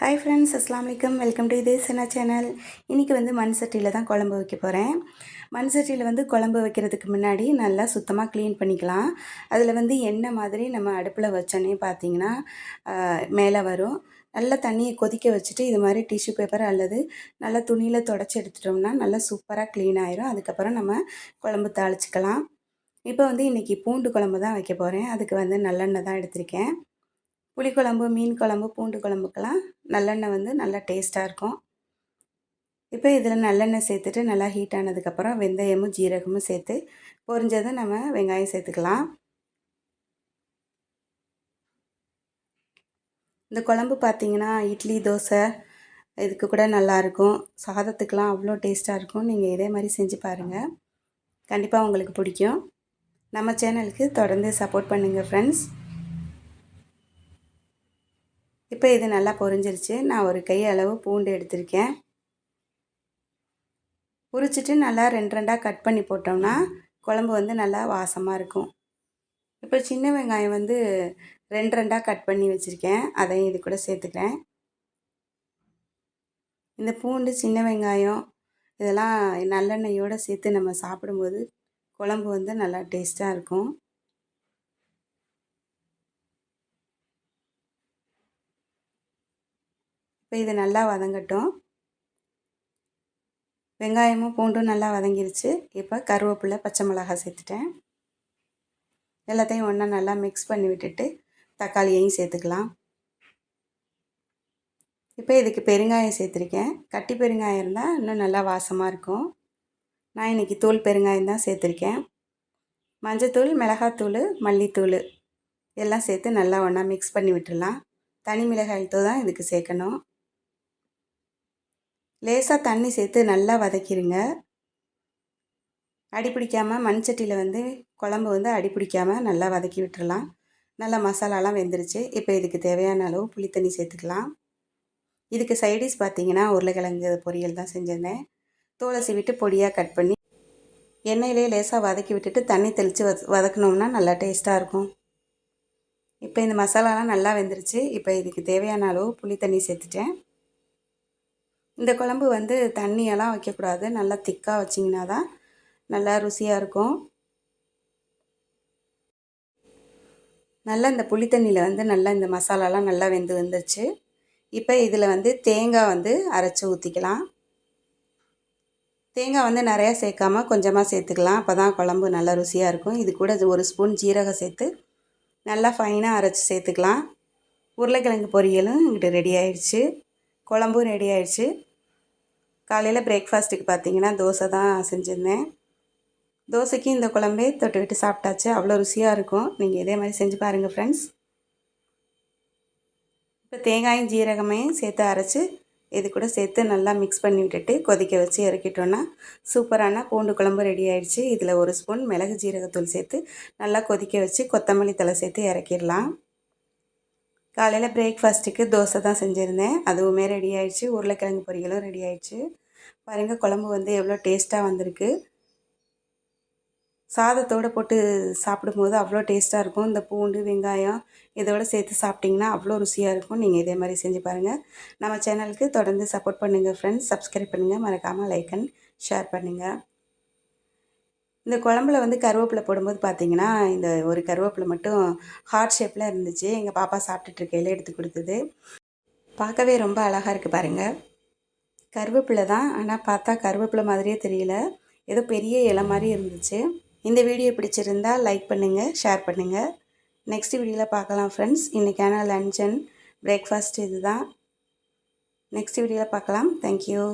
Hi friends அஸ்லாம் வலைக்கம் welcome to இதே சின்ன சேனல் இன்றைக்கி வந்து மண் சட்டியில் தான் குழம்பு வைக்க போகிறேன் மண் சட்டியில் வந்து குழம்பு வைக்கிறதுக்கு முன்னாடி நல்லா சுத்தமாக க்ளீன் பண்ணிக்கலாம். அதில் வந்து எண்ணெய் மாதிரி நம்ம அடுப்பில் வச்சோன்னே பார்த்தீங்கன்னா மேலே வரும். நல்லா தண்ணியை கொதிக்க வச்சுட்டு இது மாதிரி டிஷ்யூ பேப்பர் அல்லது நல்லா துணியில் தொடச்சி எடுத்துட்டோம்னா நல்லா சூப்பராக க்ளீன் ஆயிரும். அதுக்கப்புறம் நம்ம குழம்பு தாளிச்சிக்கலாம். இப்போ வந்து இன்றைக்கி பூண்டு குழம்பு தான் வைக்க போகிறேன் அதுக்கு வந்து நல்லெண்ணெய் தான் எடுத்திருக்கேன். புளிக்குழம்பு மீன் குழம்பு பூண்டு குழம்புக்கெல்லாம் நல்லெண்ணெய் வந்து நல்லா டேஸ்ட்டாக இருக்கும். இப்போ இதில் நல்லெண்ணெய் சேர்த்துட்டு நல்லா ஹீட் ஆனதுக்கப்புறம் வெந்தயமும் ஜீரகமும் சேர்த்து பொரிஞ்சதை நம்ம வெங்காயம் சேர்த்துக்கலாம். இந்த குழம்பு பார்த்திங்கன்னா இட்லி தோசை இதுக்கு கூட நல்லாயிருக்கும் சாதத்துக்கெலாம் அவ்வளோ டேஸ்ட்டாக இருக்கும். நீங்கள் இதே மாதிரி செஞ்சு பாருங்கள் கண்டிப்பாக உங்களுக்கு பிடிக்கும். நம்ம சேனலுக்கு தொடர்ந்து சப்போர்ட் பண்ணுங்கள் ஃப்ரெண்ட்ஸ் இப்போ இது நல்லா பொரிஞ்சிருச்சு. நான் ஒரு கை அளவு பூண்டு எடுத்திருக்கேன். உரிச்சிட்டு நல்லா ரெண்டு ரெண்டாக கட் பண்ணி போட்டோம்னா குழம்பு வந்து நல்லா வாசமாக இருக்கும். இப்போ சின்ன வெங்காயம் வந்து ரெண்டு ரெண்டாக கட் பண்ணி வச்சுருக்கேன். அதையும் இது கூட சேர்த்துக்கிறேன். இந்த பூண்டு சின்ன வெங்காயம் இதெல்லாம் நல்லெண்ணெயோடு சேர்த்து நம்ம சாப்பிடும்போது குழம்பு வந்து நல்லா டேஸ்ட்டாக இருக்கும். இப்போ இது நல்லா வதங்கட்டும். வெங்காயமும் பூண்டும் நல்லா வதங்கிருச்சு. இப்போ கருவேப்பிலை பச்சை மிளகாய் சேர்த்துட்டேன். எல்லாத்தையும் ஒன்றா நல்லா மிக்ஸ் பண்ணி விட்டுட்டு தக்காளியையும் சேர்த்துக்கலாம். இப்போ இதுக்கு பெருங்காயம் சேர்த்துருக்கேன். கட்டி பெருங்காயம் இருந்தால் இன்னும் நல்லா வாசமாக இருக்கும். நான் இன்றைக்கி தூள் பெருங்காயம் தான் சேர்த்துருக்கேன். மஞ்சத்தூள் மிளகாத்தூள் மல்லித்தூள் எல்லாம் சேர்த்து நல்லா ஒன்றா மிக்ஸ் பண்ணி விட்டுடலாம். தனி மிளகாய் தூள் தான் இதுக்கு சேர்க்கணும். லேசாக தண்ணி சேர்த்து நல்லா வதக்கிடுங்க அடி பிடிக்காமல் மண் சட்டியில் வந்து குழம்பு வந்து அடிப்பிடிக்காமல் நல்லா வதக்கி விட்டுறலாம். நல்லா மசாலாலாம் வெந்துருச்சு. இப்போ இதுக்கு தேவையான அளவு புளி தண்ணி சேர்த்துக்கலாம். இதுக்கு சைடிஷ் பார்த்தீங்கன்னா உருளைக்கிழங்கு பொரியல் தான் செஞ்சிருந்தேன். தோலை விட்டு பொடியாக கட் பண்ணி எண்ணெயிலே லேசாக வதக்கி விட்டுட்டு தண்ணி தெளித்து வத வதக்கினோம்னா நல்லா டேஸ்ட்டாக இருக்கும். இப்போ இந்த மசாலாலாம் நல்லா வெந்துருச்சு. இப்போ இதுக்கு தேவையான அளவு புளி தண்ணி சேர்த்துட்டேன். இந்த குழம்பு வந்து தண்ணியெல்லாம் வைக்கக்கூடாது. நல்லா திக்காக வச்சிங்கன்னா தான் நல்லா ருசியாக இருக்கும். நல்லா இந்த புளி தண்ணியில் வந்து நல்லா இந்த மசாலாலாம் நல்லா வெந்து வந்துருச்சு. இப்போ இதில் வந்து தேங்காய் வந்து அரைச்சி ஊற்றிக்கலாம் தேங்காய் வந்து நிறையா சேர்க்காம கொஞ்சமாக சேர்த்துக்கலாம். அப்போ தான் குழம்பு நல்லா ருசியாக இருக்கும். இது கூட ஒரு ஸ்பூன் ஜீரகம் சேர்த்து நல்லா ஃபைனாக அரைச்சி சேர்த்துக்கலாம். உருளைக்கிழங்கு பொரியலும் இங்கிட்ட ரெடி ஆயிடுச்சு. குழம்பும் ரெடி ஆயிடுச்சு. காலையில் பிரேக்ஃபாஸ்ட்டுக்கு பார்த்தீங்கன்னா தோசை தான் செஞ்சுருந்தேன். தோசைக்கு இந்த குழம்பே தொட்டுக்கிட்டு சாப்பிட்டாச்சு. அவ்வளோ ருசியாக இருக்கும். நீங்கள் இதே மாதிரி செஞ்சு பாருங்கள் ஃப்ரெண்ட்ஸ் இப்போ தேங்காயும் ஜீரகமையும் சேர்த்து அரைச்சி இது கூட சேர்த்து நல்லா மிக்ஸ் பண்ணி விட்டுட்டு கொதிக்க வச்சு இறக்கிட்டோன்னா சூப்பரான பூண்டு குழம்பு ரெடி ஆயிடுச்சு. இதில் ஒரு ஸ்பூன் மிளகு ஜீரகத்தூள் சேர்த்து நல்லா கொதிக்க வச்சு கொத்தமல்லி தலை சேர்த்து இறக்கிடலாம். காலையில் பிரேக்ஃபாஸ்ட்டுக்கு தோசை தான் செஞ்சுருந்தேன். அதுவுமே ரெடி ஆயிடுச்சு. உருளைக்கிழங்கு பொரியலும் ரெடி ஆயிடுச்சு. பாருங்கள் குழம்பு வந்து எவ்வளோ டேஸ்ட்டாக வந்திருக்கு. சாதத்தோடு போட்டு சாப்பிடும்போது அவ்வளோ டேஸ்ட்டாக இருக்கும். இந்த பூண்டு வெங்காயம் இதோடு சேர்த்து சாப்பிட்டிங்கன்னா அவ்வளோ ருசியாக இருக்கும். நீங்கள் இதே மாதிரி செஞ்சு பாருங்கள் நம்ம சேனலுக்கு தொடர்ந்து சப்போர்ட் பண்ணுங்கள் ஃப்ரெண்ட்ஸ் சப்ஸ்கிரைப் பண்ணுங்கள் மறக்காமல் லைக் அண்ட் ஷேர் பண்ணுங்கள் இந்த குழம்புல வந்து கருவேப்பிலை போடும்போது பார்த்தீங்கன்னா இந்த ஒரு கருவேப்பிலை மட்டும் ஹார்ட் ஷேப்பில் இருந்துச்சு. எங்கள் பாப்பா சாப்பிட்டுட்டு எடுத்து கொடுத்தது. பார்க்கவே ரொம்ப அழகாக இருக்குது பாருங்கள் கருவேப்பிலை தான். ஆனால் பார்த்தா கருவேப்பிலை மாதிரியே தெரியல. ஏதோ பெரிய இலை மாதிரி இருந்துச்சு. இந்த வீடியோ பிடிச்சிருந்தால் லைக் பண்ணுங்கள் ஷேர் பண்ணுங்கள் நெக்ஸ்ட் வீடியோவில் பார்க்கலாம் ஃப்ரெண்ட்ஸ் இன்றைக்கான லன்ச் அண்ட் பிரேக்ஃபாஸ்ட் இது தான். நெக்ஸ்ட் வீடியோவில் பார்க்கலாம். தேங்க்யூ